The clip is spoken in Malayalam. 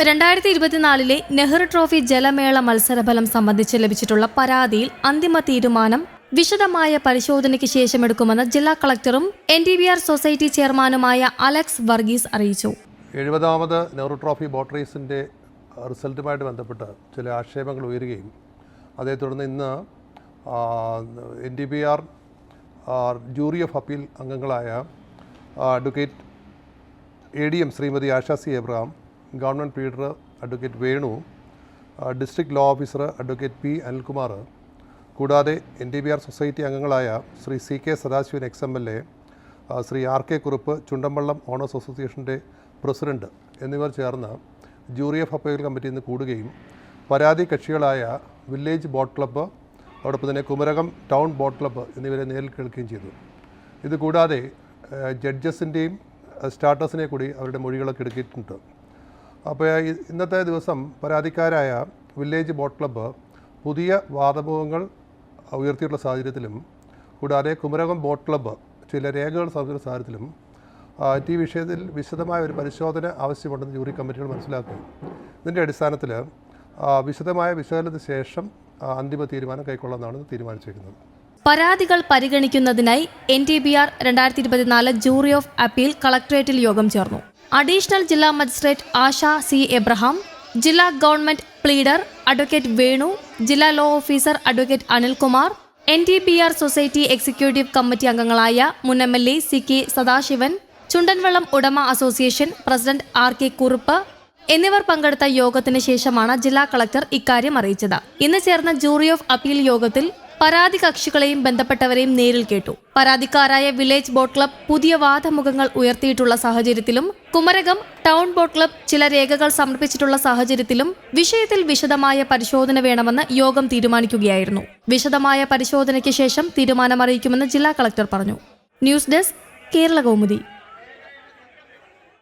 രണ്ടായിരത്തി ഇരുപത്തിനാലിലെ നെഹ്റു ട്രോഫി ജലമേള മത്സരഫലം സംബന്ധിച്ച് ലഭിച്ചിട്ടുള്ള പരാതിയിൽ അന്തിമ തീരുമാനം വിശദമായ പരിശോധനയ്ക്ക് ശേഷമെടുക്കുമെന്ന് ജില്ലാ കളക്ടറും N D B R society ചെയർമാനുമായ അലക്സ് വർഗീസ് അറിയിച്ചു. എഴുപതാമത് നെഹ്റു ട്രോഫി ബോട്ട് റേസിന്റെ റിസൾട്ടുമായിട്ട് ബന്ധപ്പെട്ട് ചില ആക്ഷേപങ്ങൾ ഉയരുകയും അതേ തുടർന്ന് ഇന്ന് N D B R jury of appeal അംഗങ്ങളായ advocate A D M Shrimati ASHA C Abraham government pleader advocate Venu district law officer advocate P Anilkumar കൂടാതെ N D B R society അംഗങ്ങളായ Shri C K Sadasivan X M L A Shri R K Kurup Chundampallam owners അസോസിയേഷന്റെ പ്രസിഡന്റ് എന്നിവർ ചേർന്ന് ജൂറി ഓഫ് അപ്പീൽ കമ്മിറ്റിയിൽ നിന്ന് കൂടുകയും പരാതി കക്ഷികളായ വില്ലേജ് ബോട്ട് ക്ലബ്ബ് അതോടൊപ്പം തന്നെ കുമരകം ടൗൺ ബോട്ട് ക്ലബ്ബ് എന്നിവരെ നേരിൽ കേൾക്കുകയും ചെയ്തു. ഇതുകൂടാതെ ജഡ്ജസിന്റെയും സ്റ്റാർട്ടേഴ്സിനെ കൂടി അവരുടെ മൊഴികളൊക്കെ എടുക്കിയിട്ടുണ്ട്. അപ്പോൾ ഇന്നത്തെ ദിവസം പരാതിക്കാരായ വില്ലേജ് ബോട്ട് ക്ലബ്ബ് പുതിയ വാദമുഖങ്ങൾ ഉയർത്തിയിട്ടുള്ള സാഹചര്യത്തിലും കൂടാതെ കുമരകം ബോട്ട് ക്ലബ്ബ് ചില രേഖകൾ സമർപ്പിച്ച സാഹചര്യത്തിലും ടി വിഷയത്തിൽ വിശദമായ ഒരു പരിശോധന ആവശ്യമുണ്ടെന്ന് ജൂറി കമ്മിറ്റികൾ മനസ്സിലാക്കി. ഇതിന്റെ അടിസ്ഥാനത്തിൽ വിശദമായ വിശകലനത്തിന് ശേഷം അന്തിമ തീരുമാനം കൈക്കൊള്ളാമെന്നാണ് തീരുമാനിച്ചിരിക്കുന്നത്. പരാതികൾ പരിഗണിക്കുന്നതിനായി എൻ ടി ബി ആർ രണ്ടായിരത്തി ഇരുപത്തിനാല് ജൂറി ഓഫ് അപ്പീൽ കളക്ടറേറ്റിൽ യോഗം ചേർന്നു. അഡീഷണൽ ജില്ലാ മജിസ്ട്രേറ്റ് ആശ സി എബ്രഹാം ജില്ലാ ഗവൺമെന്റ് പ്ലീഡർ അഡ്വക്കേറ്റ് വേണു ജില്ലാ law officer advocate Anilkumar N T B R society executive committee അംഗങ്ങളായ മുൻ M L A C K Sadasivan ചുണ്ടൻവെള്ളം ഉടമ association president R K Kurup എന്നിവർ പങ്കെടുത്ത യോഗത്തിന് ശേഷമാണ് ജില്ലാ കളക്ടർ ഇക്കാര്യം അറിയിച്ചത്. ഇന്ന് ചേർന്ന ജൂറി ഓഫ് അപ്പീൽ യോഗത്തിൽ പരാതി കക്ഷികളെയും ബന്ധപ്പെട്ടവരെയും നേരിൽ കേട്ടു. പരാതിക്കാരായ വില്ലേജ് ബോട്ട് ക്ലബ് പുതിയ വാദമുഖങ്ങൾ ഉയർത്തിയിട്ടുള്ള സാഹചര്യത്തിലും കുമരകം ടൗൺ ബോട്ട് ക്ലബ് ചില രേഖകൾ സമർപ്പിച്ചിട്ടുള്ള സാഹചര്യത്തിലും വിഷയത്തിൽ വിശദമായ പരിശോധന വേണമെന്ന് യോഗം തീരുമാനിക്കുകയായിരുന്നു. വിശദമായ പരിശോധനയ്ക്ക് ശേഷം തീരുമാനമറിയിക്കുമെന്ന് ജില്ലാ കളക്ടർ പറഞ്ഞു. News desk Kerala Kaumudi.